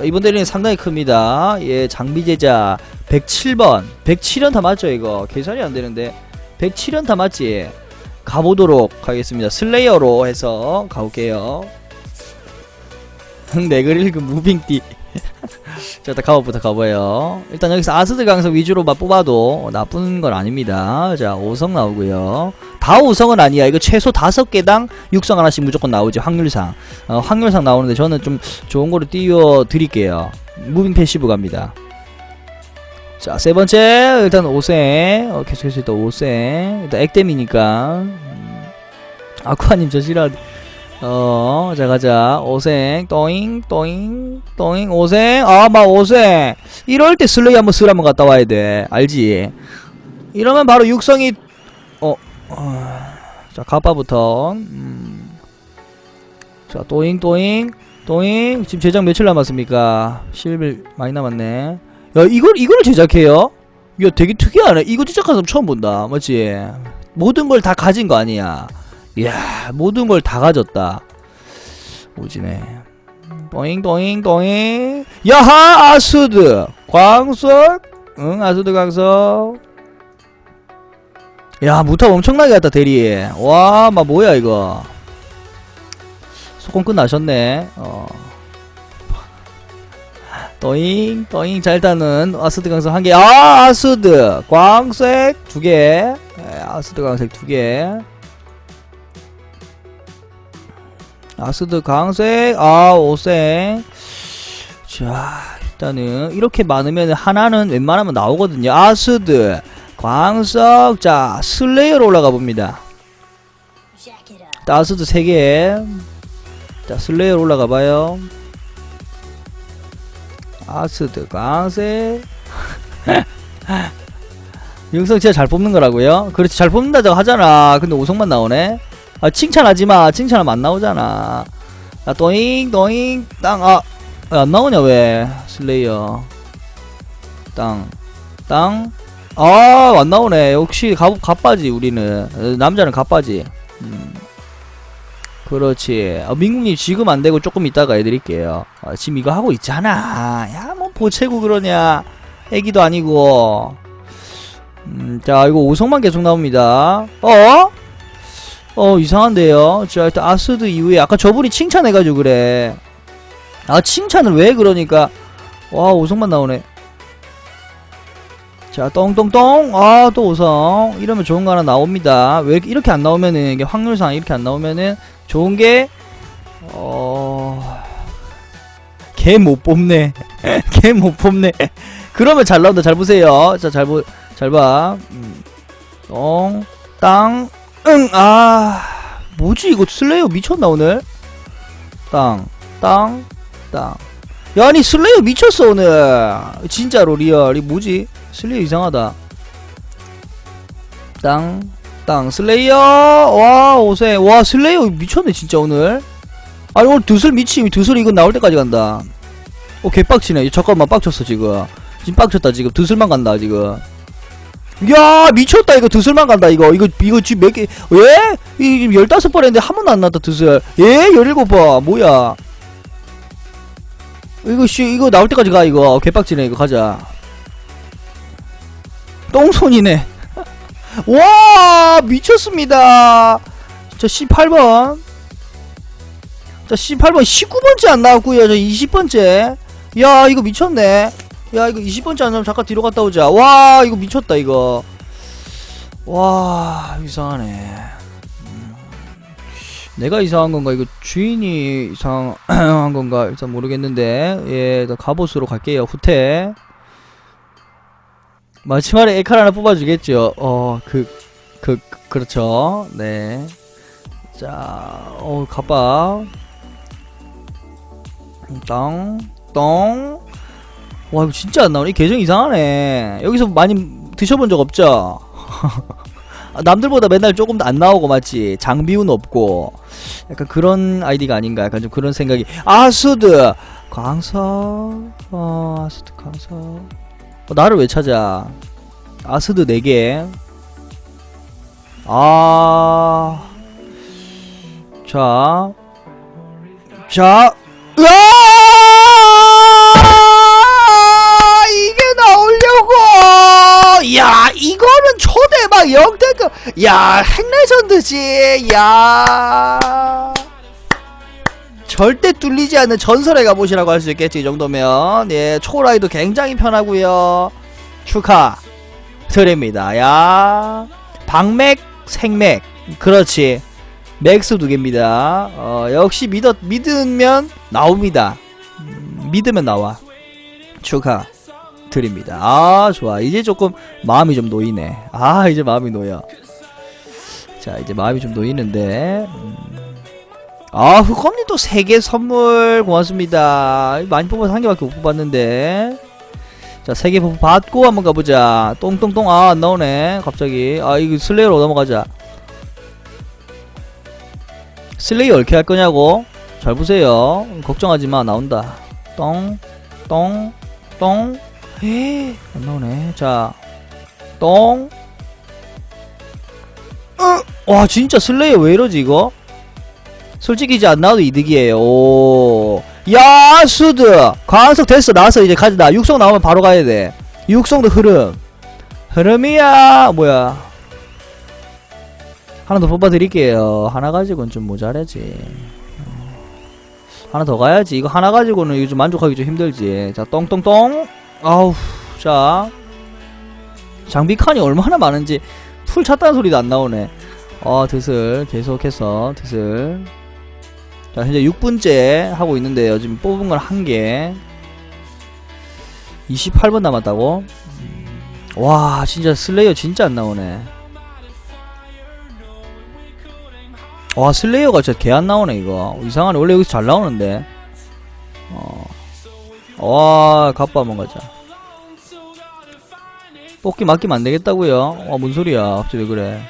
자, 이번 대리는 상당히 큽니다. 예, 장비 제자 107번. 107연 다 맞죠, 이거? 계산이 안 되는데. 107연 다 맞지? 가보도록 하겠습니다. 슬레이어로 해서 가볼게요. 네그릴 그 무빙띠. 자, 일단 가보부터 가봐요. 일단 여기서 아스드 강석 위주로 만 뽑아도 나쁜 건 아닙니다. 자, 5성 나오고요. 다 5성은 아니야. 이거 최소 5개당 6성 하나씩 무조건 나오지, 확률상. 어, 확률상 나오는데 저는 좀 좋은 거로 띄워 드릴게요. 무빙 패시브 갑니다. 자, 세 번째, 일단 5생. 어, 계속해서 일단 5생. 일단 액땜이니까. 음, 아쿠아님 저 싫어. 어, 자, 가자. 5생. 또잉, 또잉, 또잉. 5생. 아, 막 5생. 이럴 때 슬레이 한번 쓰러 한번 갔다 와야 돼. 알지? 이러면 바로 육성이, 어, 어 자, 가빠부터. 음. 자, 또잉, 또잉, 또잉. 지금 제작 며칠 남았습니까? 10일 많이 남았네. 야, 이걸, 이걸 제작해요? 야, 되게 특이하네. 이거 제작한 사람 처음 본다. 맞지? 모든 걸 다 가진 거 아니야. 이야, 모든 걸 다 가졌다. 오지네. 또잉, 또잉, 또잉. 야하, 아수드. 광석. 응, 아수드 광석. 야, 무탑 엄청나게 갔다, 대리. 와, 마, 뭐야, 이거. 소공 끝나셨네. 어. 또잉, 또잉. 자, 일단은, 아스드 광석 한 개. 아, 아스드. 광색 두 개. 에, 아스드 광색 두 개. 아스드 광색. 아, 오색. 자, 일단은, 이렇게 많으면 하나는 웬만하면 나오거든요. 아스드. 광석. 자, 슬레이어로 올라가 봅니다. 아스드 3개. 자, 슬레이어로 올라가 봐요. 아스드 광색. 영성 진짜 잘 뽑는 거라고요? 그렇지 잘 뽑는다고 하잖아. 근데 5성만 나오네. 아 칭찬하지 마. 칭찬하면 안 나오잖아. 아 또잉 또잉 땅 아. 왜 안 나오냐 왜 슬레이어 땅 땅. 아, 안 나오네. 역시 가, 가빠지, 우리는. 어, 남자는 가빠지. 음. 그렇지. 아, 민국님 지금 안 되고 조금 이따가 해드릴게요. 아, 지금 이거 하고 있잖아. 야, 뭐 보채고 그러냐. 애기도 아니고. 음, 자, 이거 5성만 계속 나옵니다. 어? 어, 이상한데요. 자, 일단 아스드 이후에 아까 저분이 칭찬해가지고 그래. 아, 칭찬을 왜 그러니까. 와, 5성만 나오네. 자, 똥똥똥. 아, 또 5성. 이러면 좋은 거 하나 나옵니다. 왜 이렇게, 이렇게 안 나오면은, 이게 확률상 이렇게 안 나오면은, 좋은 게, 어, 개 못 뽑네. 개 못 뽑네. 그러면 잘 나온다. 잘 보세요. 자, 잘 보, 잘 봐. 음. 똥, 땅, 응, 아. 뭐지, 이거 슬레이어 미쳤나, 오늘? 땅, 땅, 땅. 야, 아니, 슬레이어 미쳤어, 오늘. 진짜로, 리얼. 이 뭐지? 슬레이어 이상하다. 땅, 땅, 슬레이어! 와, 오세. 와, 슬레이어 미쳤네, 진짜, 오늘. 아니, 오늘 드슬 미치, 드슬 이거 나올 때까지 간다. 오, 개빡치네. 잠깐만, 빡쳤어, 지금. 지금 빡쳤다, 지금. 드슬만 간다, 지금. 야, 미쳤다, 이거. 드슬만 간다, 이거. 이거, 이거 지금 몇 개, 왜? 이, 지금 15번 했는데 한 번도 안 났다, 드슬. 예? 17번. 뭐야. 이거, 씨, 이거 나올 때까지 가, 이거. 개빡치네, 이거. 가자. 똥손이네. 와 미쳤습니다. 저 18번. 자 18번 19번째 안 나왔고요. 저 20번째. 야 이거 미쳤네. 야 이거 20번째 안 나오면 잠깐 뒤로 갔다 오자. 와 이거 미쳤다 이거. 와 이상하네. 음, 내가 이상한 건가? 이거 주인이 이상한 건가? 일단 모르겠는데 예, 일단 갑옷으로 갈게요. 후퇴. 마지막에 에칼 하나 뽑아주겠죠. 어, 그, 그, 그 그 렇죠. 네. 자, 어, 가봐. 땅, 똥. 와, 이거 진짜 안 나오네. 이 계정 이상하네. 여기서 많이 드셔본 적 없죠? 아, 남들보다 맨날 조금 더 안 나오고 맞지? 장비운 없고. 약간 그런 아이디가 아닌가. 약간 좀 그런 생각이. 아수드! 광석. 어, 아수드 광석. 어, 나를 왜 찾아? 아스드 4개. 아. 자. 자. 으아! 영대급. 야 핵레전드지. 야. 절대 뚫리지 않는 전설의 갑옷이라고 할 수 있겠지 이 정도면. 예 초라이도 굉장히 편하고요. 축하 드립니다. 야. 방맥 생맥. 그렇지. 맥스 두 개입니다. 어 역시 믿어 믿으면 나옵니다. 음, 믿으면 나와. 축하 드립니다. 아 좋아. 이제 조금 마음이 좀 놓이네. 아 이제 마음이 놓여. 자 이제 마음이 좀 놓이는데 음. 아 후컴님 또세개 선물 고맙습니다. 많이 뽑아서 한 개밖에 못 뽑았는데. 자세개 받고 한번 가보자. 똥똥똥 아 안 나오네. 갑자기. 아 이거 슬레이어로 넘어가자. 슬레이어 어떻게 할 거냐고? 잘 보세요. 걱정하지 마. 나온다. 똥 똥 똥 에이, 안 나오네. 자, 똥. 어, 와, 진짜 슬레이어 왜 이러지, 이거? 솔직히 이제 안 나와도 이득이에요. 오. 야, 수드! 광석 됐어, 나왔어, 이제 가자. 육성 나오면 바로 가야 돼. 육성도 흐름. 흐름이야! 뭐야. 하나 더 뽑아드릴게요. 하나 가지고는 좀 모자라지. 하나 더 가야지. 이거 하나 가지고는 요즘 만족하기 좀 힘들지. 자, 똥똥똥. 아우 자. 장비 칸이 얼마나 많은지 풀 찼다는 소리도 안 나오네. 어 드슬 계속해서 드슬. 자 현재 6분째 하고 있는데요. 지금 뽑은 건 한개. 28번 남았다고? 음, 와 진짜 슬레이어 진짜 안 나오네. 와 슬레이어가 진짜 개 안 나오네 이거. 이상하네. 원래 여기서 잘 나오는데. 어 와, 갑바 한번 가자. 뽑기 맡기면 안 되겠다고요? 어, 뭔 소리야? 갑자기 왜 그래?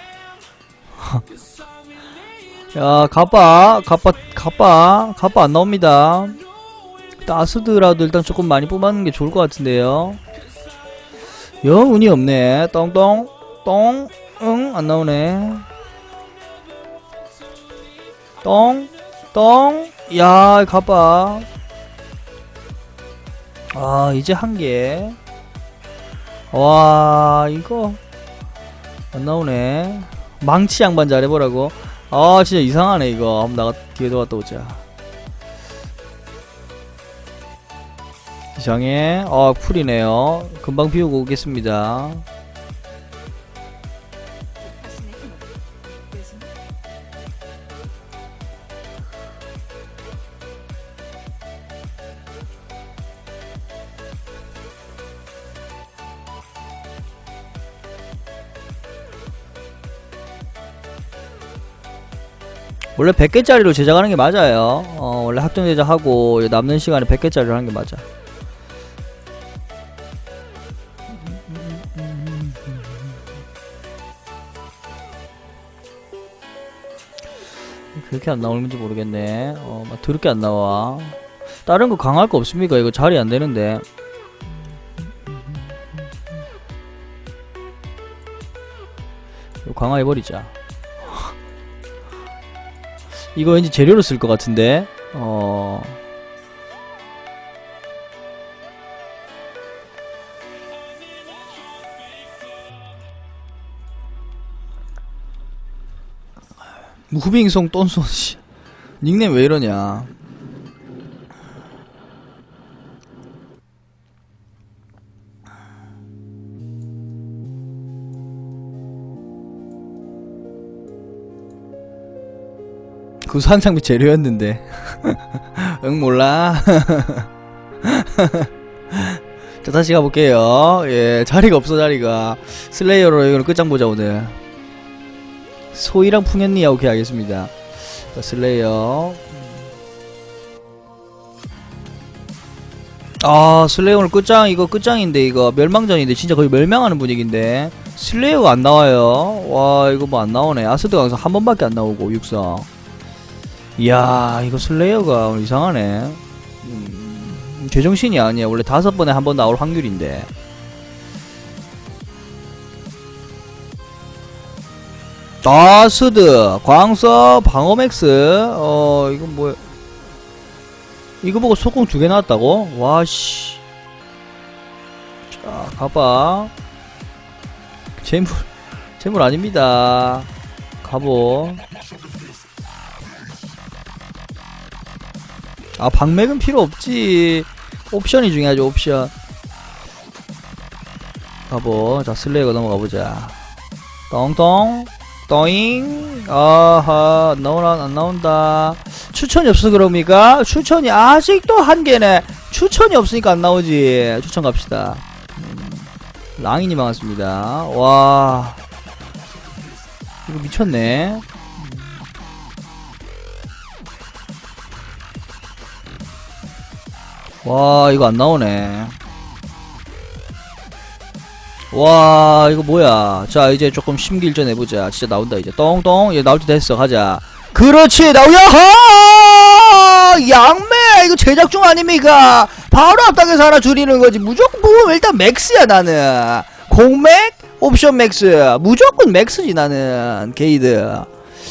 야, 갑바, 갑바, 갑바, 갑바 안 나옵니다. 따스드라도 일단 조금 많이 뽑아는 게 좋을 것 같은데요. 영 운이 없네. 똥똥, 똥, 응, 안 나오네. 똥, 똥, 야, 갑바. 아 이제 한 개. 와 이거 안 나오네. 망치 양반 잘해보라고. 아 진짜 이상하네 이거. 한번 나가 뒤에 들어갔다 오자. 이상해. 아 풀이네요. 금방 비우고 오겠습니다 원래 100개짜리로 제작하는 게 맞아요. 어, 원래 학종 제작하고 남는 시간에 100개짜리로 하는 게 맞아. 그렇게 안 나오는지 모르겠네. 어, 막 더럽게 안 나와. 다른 거 강할 거 없습니까? 이거 자리 안 되는데. 강화해버리자. 이거 왠지 재료로 쓸 것 같은데. 어. 무빙송 똔손 씨. 닉네임 왜 이러냐 구산장비 재료였는데. 응 몰라. 자 다시 가볼게요. 예 자리가 없어 자리가. 슬레이어로 이거는 끝장 보자 오늘. 소희랑 풍현니야 오케이 알겠습니다. 자, 슬레이어. 아 슬레이어 오늘 끝장 이거 끝장인데 이거 멸망전인데 진짜 거의 멸망하는 분위기인데. 슬레이어가 안 나와요. 와 이거 뭐 안 나오네. 아스드 강사 한 번밖에 안 나오고 육성 이야 이거 슬레이어가 이상하네 음, 제정신이 아니야 원래 다섯 번에 한 번 나올 확률인데 다스드 광서 방어맥스 어 이건 뭐 이거 보고 속공 두 개 나왔다고? 와씨 자 가봐 잼불 재물 아닙니다. 가보. 아, 방맥은 필요 없지. 옵션이 중요하죠, 옵션. 가보. 자, 슬레이어 넘어가 보자. 똥똥. 떠잉. 아하, 나오나, 안 나온다. 추천이 없어서 그럽니까? 추천이 아직도 한 개네. 추천이 없으니까 안 나오지. 추천 갑시다. 음, 랑이님 반갑습니다. 와. 이거 미쳤네. 와, 이거 안 나오네. 와, 이거 뭐야. 자, 이제 조금 심기일전 해보자. 진짜 나온다, 이제. 똥똥. 얘 나올 때 됐어. 가자. 그렇지, 나오야! 양매! 이거 제작 중 아닙니까? 바로 앞당에서 하나 줄이는 거지. 무조건 보면 일단 맥스야, 나는. 공맥? 옵션 맥스. 무조건 맥스지, 나는. 게이드.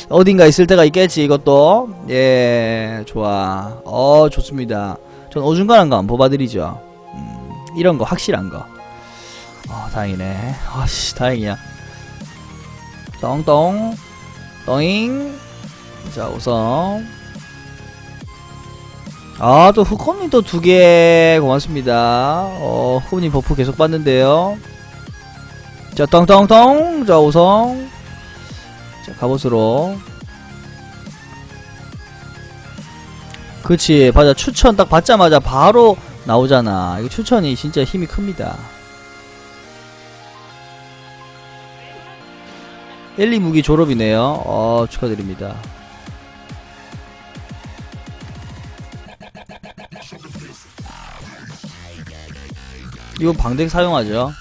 어딘가 있을 때가 있겠지, 이것도. 예, 좋아. 어, 좋습니다. 전 어중간한 거 안 뽑아드리죠. 음, 이런 거, 확실한 거. 어, 다행이네. 아씨, 다행이야. 똥똥. 똥잉. 자, 우선. 아, 또 후컴님 또 두 개 고맙습니다. 어, 후컴님 버프 계속 받는데요. 자, 똥똥똥. 자, 우선. 자, 갑옷으로. 그치, 맞아. 추천 딱 받자마자 바로 나오잖아. 이거 추천이 진짜 힘이 큽니다. 엘리 무기 졸업이네요. 어, 축하드립니다. 이건 방덱 사용하죠.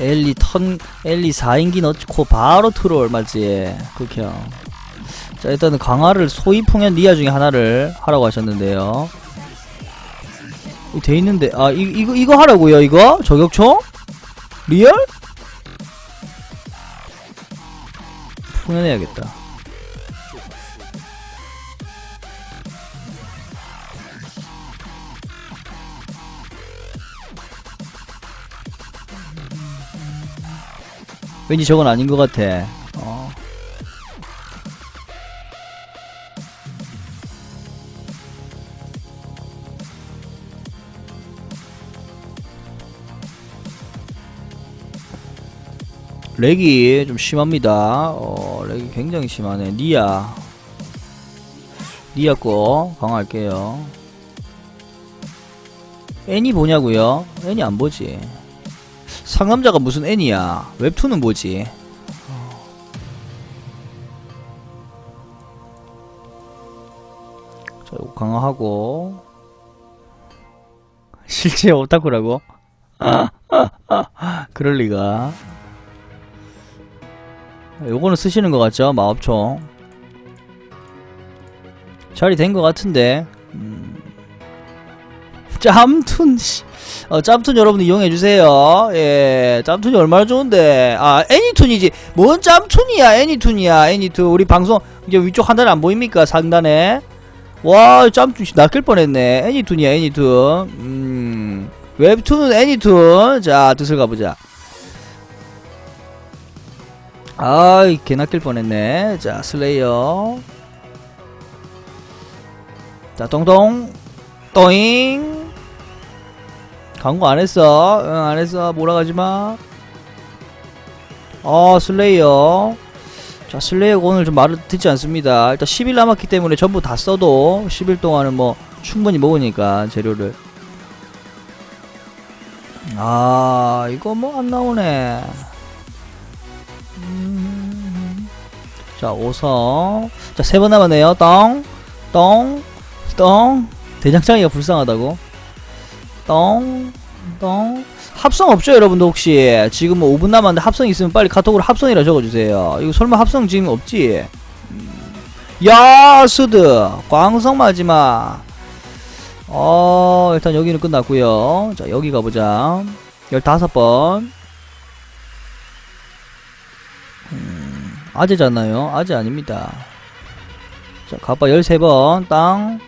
엘리 턴 엘리 4인기 넣고 바로 트롤 맞지. 극형. 자 일단은 강화를 소위풍연 니아 중에 하나를 하라고 하셨는데요. 돼 있는데. 아 이, 이거 이거 하라고요 이거? 저격총? 리얼? 풍연해야겠다 왠지 저건 아닌 것 같아. 어. 렉이 좀 심합니다. 어, 렉이 굉장히 심하네. 니아. 니아 거 강화할게요. 애니 보냐고요? 애니 안 보지. 상남자가 무슨 애니야? 웹툰은 뭐지? 자, 이거 강화하고 실제 오타쿠라고? 그럴 리가. 요거는 쓰시는 것 같죠? 마법총. 자리 된 것 같은데. 음. 짬툰 씨. 어, 짬툰 여러분 이용해 주세요. 예, 짬툰이 얼마나 좋은데. 아, 애니툰이지. 뭔 짬툰이야? 애니툰이야. 애니툰. 우리 방송 이제 위쪽 하단에 안 보입니까? 상단에. 와, 짬툰 씨 낚일 뻔했네. 애니툰이야, 애니툰. 음. 웹툰은 애니툰. 자, 뜻을 가보자. 아이, 개 낚일 뻔했네. 자, 슬레이어. 자, 똥똥. 또잉. 광고 안 했어. 응, 안 했어. 몰아가지 마. 어, 슬레이어. 자, 슬레이어가 오늘 좀 말을 듣지 않습니다. 일단 10일 남았기 때문에 전부 다 써도 10일 동안은 뭐 충분히 먹으니까 재료를. 아, 이거 뭐 안 나오네. 음. 자, 5성. 자, 세 번 남았네요. 똥, 똥, 똥. 대장장이가 불쌍하다고. 똥, 똥. 합성 없죠, 여러분들 혹시? 지금 뭐 5분 남았는데 합성 있으면 빨리 카톡으로 합성이라 적어주세요. 이거 설마 합성 지금 없지? 음. 야, 스드. 광성 마지막. 어, 일단 여기는 끝났고요 자, 여기 가보자. 15번. 음, 아재잖아요. 아재 아닙니다. 자, 가빠 13번. 땅.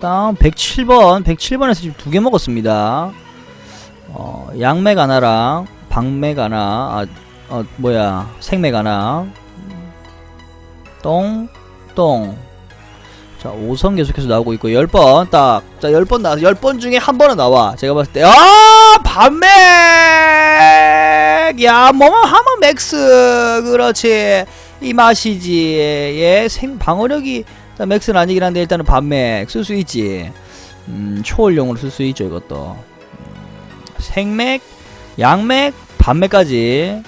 땅. 107번. 107번에서 지금 두 개 먹었습니다. 어, 양맥 하나랑 방맥 하나. 아, 어, 뭐야. 생맥 하나. 똥. 똥. 자, 5선 계속해서 나오고 있고 10번 딱. 자, 10번 나 10번 중에 한 번은 나와. 제가 봤을 때 아! 반맥! 야, 뭐만 하면 맥스. 그렇지. 이 맛이지. 예, 생 방어력이 일단 맥스는 아니긴 한데 일단은 반맥 쓸 수 있지. 음, 초월용으로 쓸 수 있죠, 이것도. 음, 생맥, 양맥, 반맥까지.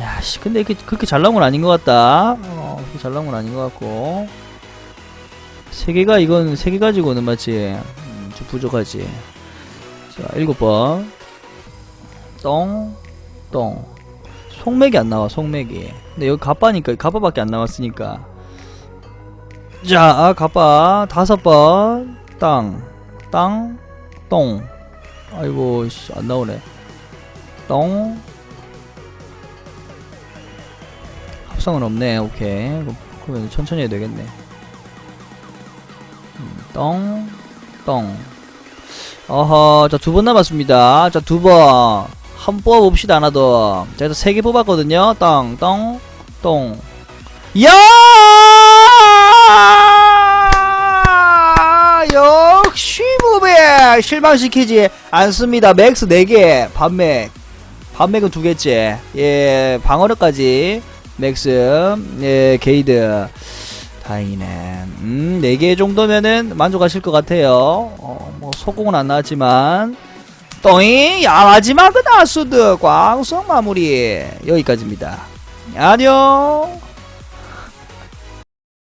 야, 씨, 근데 이렇게 그렇게 잘 나온 건 아닌 것 같다. 어, 그렇게 잘 나온 건 아닌 것 같고. 세 개가 이건 세 개 가지고는 맞지 음, 좀 부족하지 자 일곱 번 똥, 똥. 속맥이 안 나와, 속맥이. 근데 여기 가빠니까, 가빠밖에 안 나왔으니까. 자, 아, 가빠. 다섯 번. 땅, 땅, 똥. 아이고, 씨, 안 나오네. 똥. 합성은 없네, 오케이. 그러면 천천히 해야 되겠네. 음, 똥, 똥. 어허, 자, 두 번 남았습니다. 자, 두 번. 한 번 뽑아봅시다, 하나 더. 자, 일단 세개 뽑았거든요. 똥, 똥, 똥. 야! 역시 무배! 실망시키지 않습니다. 맥스 4개, 반맥. 반맥은 두 개째. 예, 방어력까지. 맥스, 예, 게이드. 다행이네. 음, 4개 정도면은 만족하실 것 같아요. 어, 뭐, 소공은 안 나왔지만. 똥이, 야, 마지막은 아수드, 광성 마무리. 여기까지입니다. 안녕.